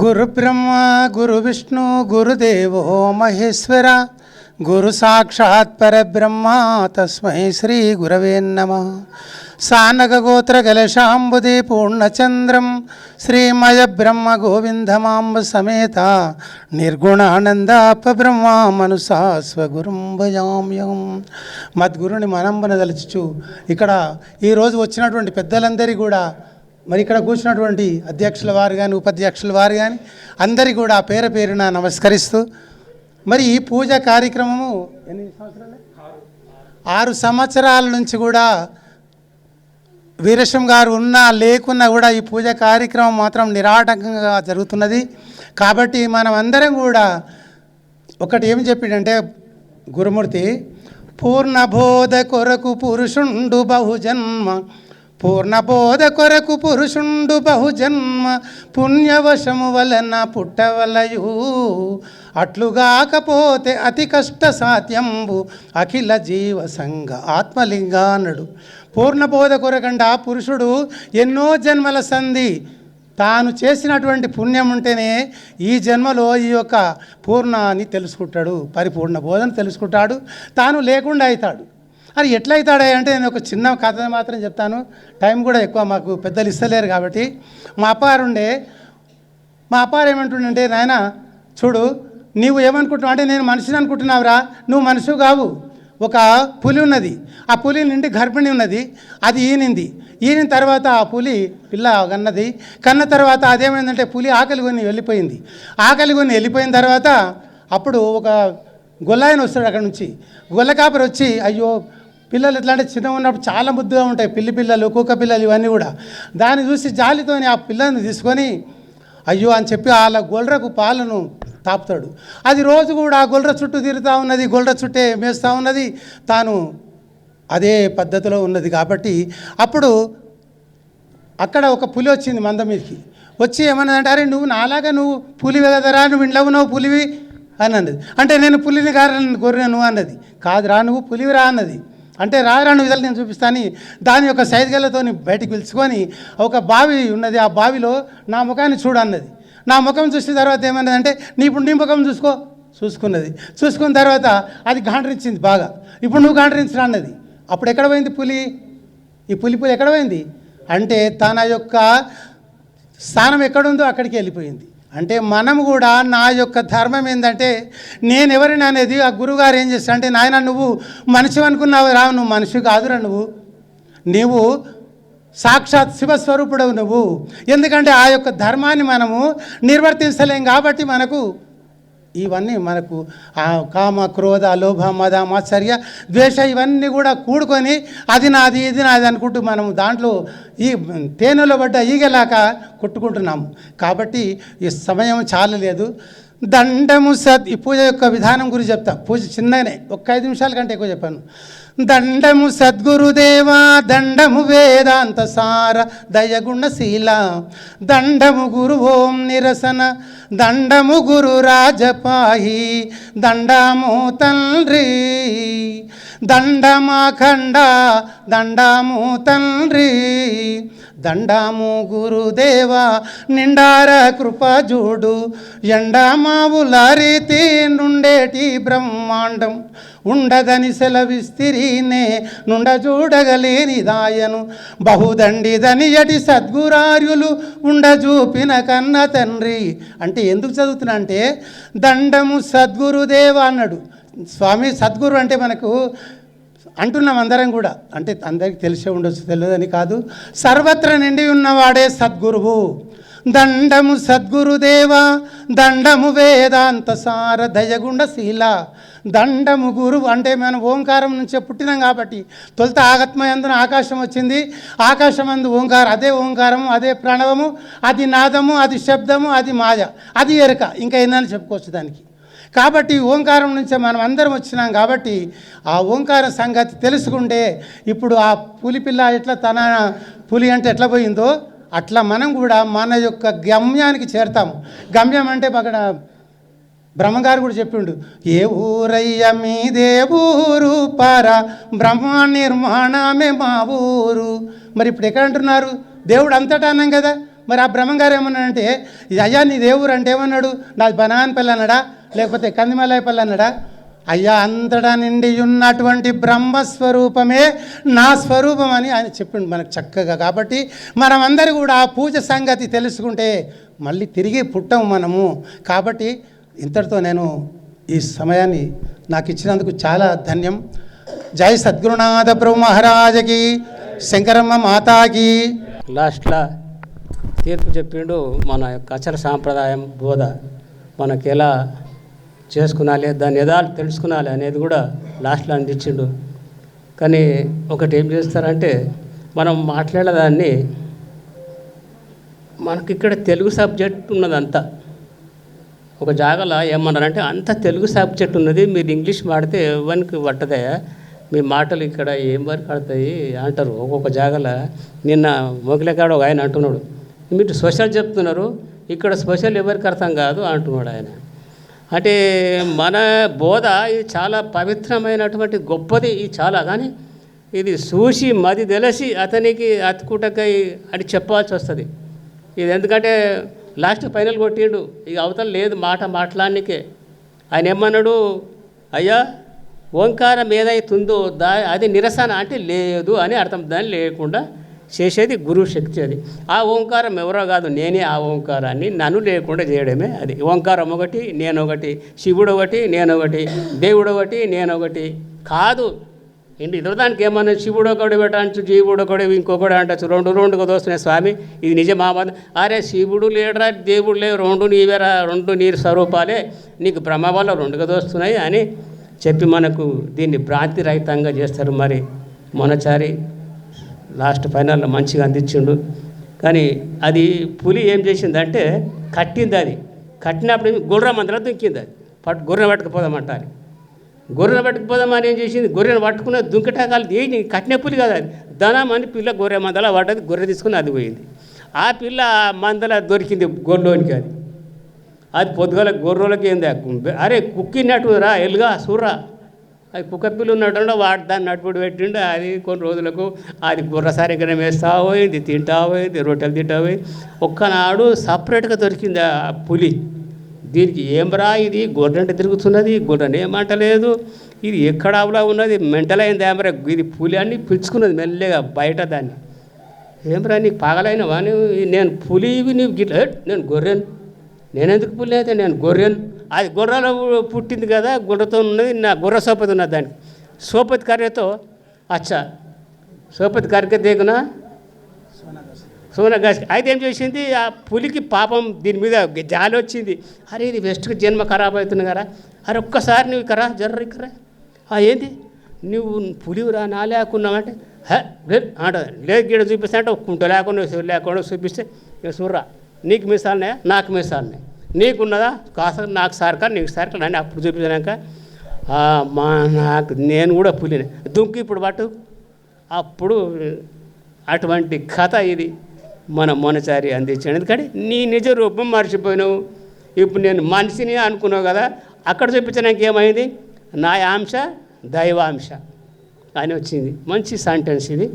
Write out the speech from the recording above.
గురు బ్రహ్మ గురు విష్ణు గురుదేవో మహేశ్వర గురు సాక్షాత్ పరబ్రహ్మ తస్మై శ్రీ గురవే నమ. సానగ గోత్ర పూర్ణచంద్రం శ్రీమయ బ్రహ్మ గోవిందమాంబ సమేత నిర్గుణానందాపబ్రహ్మ మనుసా స్వగురుం భయామ్యం మద్గురుని మనంబన తలుచుచు ఇక్కడ ఈరోజు వచ్చినటువంటి పెద్దలందరి కూడా మరి ఇక్కడ కూర్చున్నటువంటి అధ్యక్షుల వారు కానీ ఉపాధ్యక్షుల వారు కానీ అందరికీ కూడా పేరు పేరున నమస్కరిస్తూ మరి ఈ పూజ కార్యక్రమము ఎన్ని సంవత్సరాలు? ఆరు సంవత్సరాల నుంచి కూడా వీరేశం గారు ఉన్నా లేకున్నా కూడా ఈ పూజ కార్యక్రమం మాత్రం నిరాటంకంగా జరుగుతున్నది. కాబట్టి మనం అందరం కూడా ఒకటి ఏం చెప్పిండంటే గురుమూర్తి పూర్ణబోధ కొరకు పురుషుండు బహుజన్మ పూర్ణబోధ కొరకు పురుషుండు బహుజన్మ పుణ్యవశము వలన పుట్టవలయు. అట్లుగాకపోతే అతి కష్ట సాధ్యంబు అఖిల జీవ సంఘ ఆత్మలింగానుడు. పూర్ణబోధ కొరకంట పురుషుడు ఎన్నో జన్మల సంధి. తాను చేసినటువంటి పుణ్యం ఉంటేనే ఈ జన్మలో ఈ యొక్క పూర్ణాన్ని తెలుసుకుంటాడు పరిపూర్ణ బోధన తెలుసుకుంటాడు. తాను లేకుండా అవుతాడు అది ఎట్లా అవుతాడా అంటే నేను ఒక చిన్న కథ మాత్రం చెప్తాను. టైం కూడా ఎక్కువ మాకు పెద్దలు ఇస్తలేరు కాబట్టి. మా అప్పారుండే మా అప్పారు ఏమంటుండంటే నాయన చూడు నీవు ఏమనుకుంటున్నావు? అంటే నేను మనిషిని అనుకుంటున్నావురా. నువ్వు మనిషి కావు. ఒక పులి ఉన్నది. ఆ పులి నిండి గర్భిణి ఉన్నది. అది ఈనింది. ఈనిన తర్వాత ఆ పులి పిల్ల కన్నది. కన్న తర్వాత అదేమైందంటే పులి ఆకలి కొని వెళ్ళిపోయింది. ఆకలి కొని వెళ్ళిపోయిన తర్వాత అప్పుడు ఒక గొల్లాయన వస్తాడు అక్కడ నుంచి. గొల్లకాపరి వచ్చి అయ్యో పిల్లలు ఎట్లా అంటే చిన్నగా ఉన్నప్పుడు చాలా ముద్దుగా ఉంటాయి. పిల్లి పిల్లలు కుక్క పిల్లలు ఇవన్నీ కూడా. దాన్ని చూసి జాలితోని ఆ పిల్లల్ని తీసుకొని అయ్యో అని చెప్పి వాళ్ళ గొల్రకు పాలను తాపుతాడు. అది రోజు కూడా ఆ గొల్ర చుట్టూ తిరుగుతూ ఉన్నది గొల్ర చుట్టే మేస్తూ ఉన్నది. తాను అదే పద్ధతిలో ఉన్నది కాబట్టి అప్పుడు అక్కడ ఒక పులి వచ్చింది మంద మీదకి. వచ్చి ఏమన్నదంటే అరే నువ్వు నాలాగా నువ్వు పులివి కదరా నువ్వు ఇంట్లో ఉన్నావు పులివి అని అన్నది. అంటే నేను పులిని గారని గొర్రెను అన్నది. కాదురా నువ్వు పులివిరా అన్నది. అంటే రారా విధాలు నేను చూపిస్తాను దాని యొక్క సైదుగలతో బయటకు పిలుచుకొని ఒక బావి ఉన్నది. ఆ బావిలో నా ముఖాన్ని చూడన్నది నా ముఖం చూసిన తర్వాత ఏమన్నదంటే నీ ఇప్పుడు నీ ముఖం చూసుకో. చూసుకున్నది. చూసుకున్న తర్వాత అది గాండ్రించింది బాగా. ఇప్పుడు నువ్వు గాండ్రించరా? అన్నది. అప్పుడు ఎక్కడ పోయింది పులి? ఈ పులి పులి ఎక్కడ పోయింది? అంటే తన యొక్క స్థానం ఎక్కడుందో అక్కడికి వెళ్ళిపోయింది. అంటే మనం కూడా నా యొక్క ధర్మం ఏంటంటే నేను ఎవరిని అనేది ఆ గురువుగారు ఏం చేస్తా అంటే నాయన నువ్వు మనిషి అనుకున్నావు రా నువ్వు మనిషి కాదురా నువ్వు. నీవు సాక్షాత్ శివస్వరూపుడవు నువ్వు. ఎందుకంటే ఆ యొక్క ధర్మాన్ని మనము నిర్వర్తించలేం కాబట్టి మనకు ఇవన్నీ మనకు ఆ కామ క్రోధ లోభ మద మాత్సర్య ద్వేష ఇవన్నీ కూడా కూడుకొని అది నాది ఇది నాది అనుకుంటూ మనం దాంట్లో ఈ తేనెలో పడ్డ ఈగలాక కొట్టుకుంటున్నాము. కాబట్టి ఈ సమయం చాలలేదు. దండము సద్ ఈ పూజ యొక్క విధానం గురించి చెప్తా. పూజ చిన్ననే ఒక్క ఐదు నిమిషాల కంటే ఎక్కువ చెప్పాను. దండము సద్గురుదేవా దండము వేదాంత సార దయగుణశీల దండము గురు ఓం నిరసన దండము గురు రాజపాహి. దండము తండ్రి దండమాఖండ దండము తండ్రి దండాము గురుదేవా నిండార కృప చూడు ఎండమావుల రీతి నుండేటి బ్రహ్మాండం. ఉండదని సెలవిస్తిరీనే నుండ చూడగలేని దాయను. బహుదండిదని ఎటి సద్గురార్యులు ఉండజూపిన కన్న తండ్రి. అంటే ఎందుకు చదువుతున్నా అంటే దండము సద్గురుదేవ అన్నాడు. స్వామి సద్గురు అంటే మనకు అంటున్నాం అందరం కూడా. అంటే అందరికీ తెలిసే ఉండొచ్చు తెలియదని కాదు. సర్వత్ర నిండి ఉన్నవాడే సద్గురువు. దండము సద్గురుదేవ దండము వేదాంత సార దయగుండ శీల. దండము గురువు అంటే మనం ఓంకారం నుంచే పుట్టినాం కాబట్టి తొలుత ఆగత్మయందున ఆకాశం వచ్చింది. ఆకాశమందు ఓంకారం అదే ఓంకారము అదే ప్రణవము అది నాదము అది శబ్దము అది మాయ అది ఎరుక. ఇంకా ఏందని చెప్పుకోవచ్చు దానికి. కాబట్టి ఓంకారం నుంచే మనం అందరం వచ్చినాం కాబట్టి ఆ ఓంకార సంగతి తెలుసుకుంటే ఇప్పుడు ఆ పులి పిల్ల ఎట్లా తన పులి అంటే ఎట్లా పోయిందో అట్లా మనం కూడా మన యొక్క గమ్యానికి చేరతాము. గమ్యం అంటే అక్కడ బ్రహ్మగారు కూడా చెప్పిండు ఏ ఊరయ్య మీదే ఊరు పార బ్రహ్మ నిర్మాణమే మా ఊరు. మరి ఇప్పుడు ఎక్కడ అంటున్నారు? దేవుడు అంతటా అన్నాం కదా. మరి ఆ బ్రహ్మంగారు ఏమన్నాడంటే అంటే అయ్యా నీ దేవురు అంటే ఏమన్నాడు? నాది బనాన్పల్లి అన్నాడా? లేకపోతే కందిమలాయపల్లి అన్నాడా? అయ్యా అంతటా నిండి ఉన్నటువంటి బ్రహ్మస్వరూపమే నా స్వరూపం అని ఆయన చెప్పిండు మనకు చక్కగా. కాబట్టి మనమందరూ కూడా ఆ పూజ సంగతి తెలుసుకుంటే మళ్ళీ తిరిగి పుట్టం మనము. కాబట్టి ఇంతటితో నేను ఈ సమయాన్ని నాకు ఇచ్చినందుకు చాలా ధన్యం. జై సద్గురునాథ ప్రభు మహారాజకి శంకరమ్మ మాతాకి. లాస్ట్లో తీర్పు చెప్పిండు మన యొక్క అచర సాంప్రదాయం బోధ. మనకి ఎలా చేసుకునాలి దాని ఎదాలు తెలుసుకునాలి అనేది కూడా లాస్ట్లో అందించిండు కానీ ఒకటి ఏం చేస్తారంటే మనం మాట్లాడేదాన్ని మనకి ఇక్కడ తెలుగు సబ్జెక్ట్ ఉన్నదంతా. ఒక జాగాలో ఏమన్నారంటే అంత తెలుగు సబ్జెక్ట్ ఉన్నది మీరు ఇంగ్లీష్ మాడితే ఎవరికి పట్టదయా మీ మాటలు ఇక్కడ ఏం వరకు పడతాయి అంటారు. ఒక్కొక్క జాగాలో నిన్న మొగిలకాడ ఒక ఆయన అంటున్నాడు మీరు స్పెషల్ చెప్తున్నారు ఇక్కడ స్పెషల్ ఎవరికి అర్థం కాదు అంటున్నాడు ఆయన. అంటే మన బోధ ఇది చాలా పవిత్రమైనటువంటి గొప్పది ఇది చాలా. కానీ ఇది చూసి మది తెలిసి అతనికి అతుకుటకై అని చెప్పాల్సి వస్తుంది. ఇది ఎందుకంటే లాస్ట్ ఫైనల్ కొట్టిండు. ఇక అవతల లేదు మాట మాట్లాడనికే. ఆయన ఏమన్నాడు? అయ్యా ఓంకారం ఏదైతుందో దా అది నిరసన అంటే లేదు అని అర్థం. దాన్ని లేకుండా చేసేది గురువు శక్తి అది. ఆ ఓంకారం ఎవరో కాదు నేనే ఆ ఓంకారాన్ని నన్ను లేకుండా చేయడమే అది. ఓంకారం ఒకటి నేను ఒకటి శివుడు ఒకటి నేను ఒకటి దేవుడు ఒకటి నేను ఒకటి కాదు. ఏంటి ఇతర దానికి ఏమన్నా శివుడు ఒకటి పెట్టచ్చు జీవుడు ఒకటి ఇంకొకటి అంటచ్చు రెండు రెండుగా దోస్తున్నాయి స్వామి. ఇది నిజమా అబద్ధం? అరే శివుడు లేడరా దేవుడు లేవు రెండు నీవేరా రెండు నీరు స్వరూపాలే. నీకు బ్రహ్మ వల్ల రెండుగా దోస్తున్నాయి అని చెప్పి మనకు దీన్ని భ్రాంతిరహితంగా చేస్తారు మరి. మొనచారి లాస్ట్ ఫైనల్లో మంచిగా అందించిండు. కానీ అది పులి ఏం చేసిందంటే కట్టింది అది. కట్టినప్పుడు గుర్రం అందులో దుంకింది అది. పట్టు గొర్రెను పట్టుకుపోదామంటారు గొర్రెను పట్టుకుపోదామని ఏం చేసింది? గొర్రెను పట్టుకున్న దుంకటాకాలు ఏంటి కట్టిన పులి కదా అది. ధనం అని పిల్ల గొర్రె మందల పడ్డది గొర్రె తీసుకుని అది పోయింది. ఆ పిల్ల ఆ మందల దొరికింది గొర్రెలోనికి అది. అది పొద్దుగల గొర్రెలకి ఏంది అరే కుక్కినట్టు రా ఎల్లుగా సూర్రా. అది కుక్కపిల్లు ఉన్నట్టు వాడు దాన్ని నడుపుడు పెట్టిండు. అది కొన్ని రోజులకు అది గుర్ర సరిగ్గా వేస్తా పోయింది తింటా పోయింది రొట్టెలు తింటా పోయింది. ఒక్కనాడు సపరేట్గా దొరికింది ఆ పులి. దీనికి ఏం రా ఇది గొర్రెంట తిరుగుతున్నది గొర్రెని ఏమంటలేదు. ఇది ఎక్కడ అవలా ఉన్నది? మెంటల్ అయింది ఏమరా ఇది పులి అని పిలుచుకున్నది మెల్లగా బయట దాన్ని. ఏమరా నీకు పగలైనవా? నువ్వు నేను పులివి నువ్వు గిట్ల? నేను గొర్రెను. నేను ఎందుకు పులి అయితే? నేను గొర్రెను. అది గుర్రాలు పుట్టింది కదా గుర్రతో ఉన్నది నా గుర్ర సోపతి ఉన్నది దానికి. సోపతి కర్రతో అచ్చా సోపతి కర్రకే దేగునా సోనగాసి. అయితే ఏం చేసింది? ఆ పులికి పాపం దీని మీద జాలి వచ్చింది. అరే ఇది వెస్ట్కి జన్మ ఖరాబ్ అవుతుంది కదా. అరే ఒక్కసారి నువ్వు ఇక్కడ జర్ర ఇక్కరా ఆ ఏంది? నువ్వు పులివురా నా లేకున్నావంటే హే అంట లేదు గీడ చూపిస్తే అంటే కుంట లేకుండా లేకుండా చూపిస్తే చూడరా నీకు మిసాలనే నాకు మిసాలనే నీకున్నదా? కాస్త నాకు సార్కా నీకు సార్కా నన్ను అప్పుడు చూపించాక మా నాకు నేను కూడా పులిని. దుంకి ఇప్పుడు పట్టు. అప్పుడు అటువంటి కథ ఇది. మన మొనచారి అందించాడు. ఎందుకంటే నీ నిజ రూపం మర్చిపోయినావు. ఇప్పుడు నేను మనిషిని అనుకున్నావు కదా అక్కడ చూపించడానికి ఏమైంది? నా అంశ దైవాంశ అని వచ్చింది. మంచి సెంటెన్స్ ఇది.